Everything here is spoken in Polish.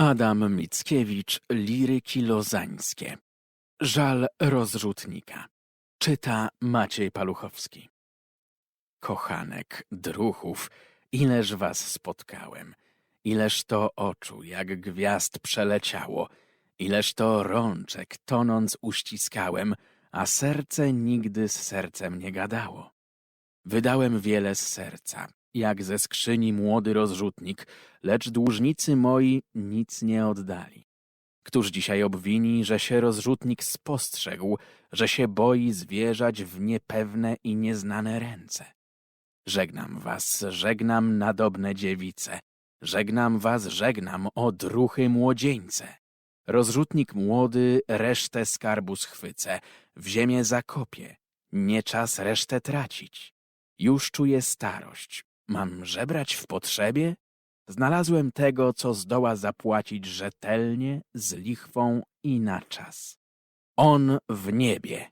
Adam Mickiewicz, Liryki Lozańskie. Żal rozrzutnika. Czyta Maciej Paluchowski. Kochanek, druchów, ileż was spotkałem, ileż to oczu, jak gwiazd przeleciało, ileż to rączek, tonąc uściskałem, a serce nigdy z sercem nie gadało. Wydałem wiele z serca, jak ze skrzyni młody rozrzutnik, lecz dłużnicy moi nic nie oddali. Któż dzisiaj obwini, że się rozrzutnik spostrzegł, że się boi zwierzać w niepewne i nieznane ręce? Żegnam was, żegnam nadobne dziewice, żegnam was, żegnam, o młodzieńce. Rozrzutnik młody resztę skarbu schwycę, w ziemię zakopie, nie czas resztę tracić. Już czuję starość, mam żebrać w potrzebie? Znalazłem tego, co zdoła zapłacić rzetelnie, z lichwą i na czas. On w niebie,